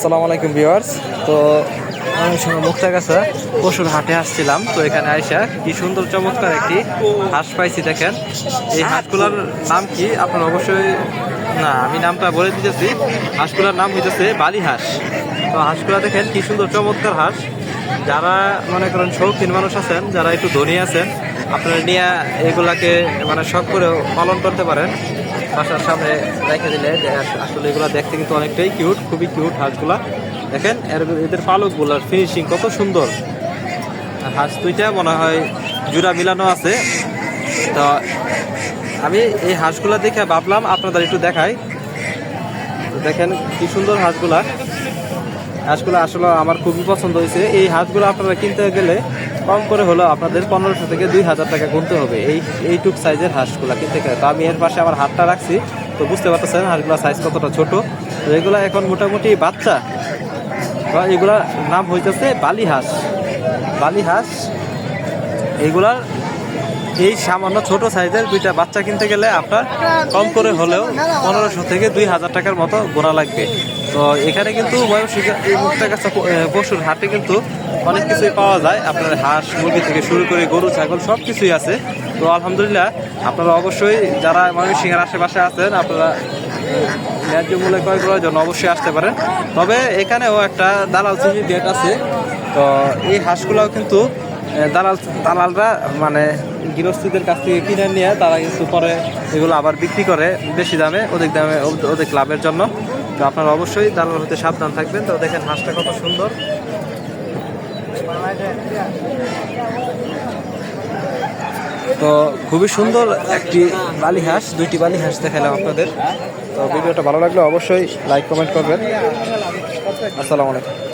আসসালামু আলাইকুম ভিউয়ার্স। তো আমি সঙ্গে মুক্তা গাছা পশুর হাটে আসছিলাম। তো এখানে আইসা কি সুন্দর চমৎকার একটি হাঁস পাইছি দেখেন। এই হাঁসগুলোর নাম কি? আপনার অবশ্যই না, আমি নামটা বলে দিতেছি। হাঁসগুলোর নাম হইতেছে বালি হাঁস। তো হাঁসগুলা দেখেন কি সুন্দর চমৎকার হাঁস। যারা মনে করেন শৌখিন মানুষ আছেন, যারা একটু ধনী আছেন, আপনারা নিয়ে এগুলাকে মানে শখ করে পালন করতে পারেন। বাসার সামনে রেখে দিলে আসলে এগুলো দেখতে কিন্তু অনেকটাই কিউট, খুবই কিউট হাঁসগুলা। দেখেন, এর এদের পালকগুলোর ফিনিশিং কত সুন্দর। হাঁস দুইটা, মনে হয় জুড়া মিলানো আছে। তো আমি এই হাঁসগুলা দেখে ভাবলাম আপনাদের একটু দেখাই। দেখেন কি সুন্দর হাঁসগুলা। হাঁসগুলো আসলে আমার খুবই পছন্দ হয়েছে। এই হাঁসগুলো আপনারা কিনতে গেলে কম করে হলেও আপনাদের পনেরোশো থেকে দুই হাজার টাকা গুনতে হবে। এই, এইটুক সাইজের হাঁসগুলো কিনতে গেলে। তো আমি এর পাশে আমার হাতটা রাখছি। তো বুঝতে পারতেছেন হাঁসগুলোর সাইজ কতটা ছোট। তো এগুলো এখন মোটামুটি বাচ্চা। বা এগুলার নাম হইতেছে বালি হাঁস। বালি হাঁস এইগুলার এই সামান্য ছোট সাইজের দুইটা বাচ্চা কিনতে গেলে আপনার কম করে হলেও পনেরোশো থেকে দুই হাজার টাকার মতো গোনা লাগবে। তো এখানে কিন্তু পশুর হাটে কিন্তু অনেক কিছুই পাওয়া যায়। আপনার হাঁস, মুরগি থেকে শুরু করে গরু, ছাগল সব কিছুই আছে। তো আলহামদুলিল্লাহ আপনারা অবশ্যই যারা ময়মনসিংহের আশেপাশে আছেন, আপনারা ন্যায্য মূল্যে ক্রয় করার জন্য অবশ্যই আসতে পারেন। তবে এখানেও একটা দালাল চিনি ডেট আছে। তো এই হাঁসগুলোও কিন্তু দালাল দালালরা মানে গৃহস্থীদের কাছ থেকে কিনে নিয়ে তারা কিন্তু পরে এগুলো আবার বিক্রি করে বেশি দামে, অধিক দামে, অধিক লাভের জন্য। তো আপনারা অবশ্যই দালাল হতে সাবধান থাকবেন। তো দেখেন হাঁসটা কত সুন্দর। তো খুবই সুন্দর একটি বালি হাঁস, দুইটি বালি হাঁস দেখালাম আপনাদের। তো ভিডিওটা ভালো লাগলে অবশ্যই লাইক কমেন্ট করবেন। আসসালামু আলাইকুম।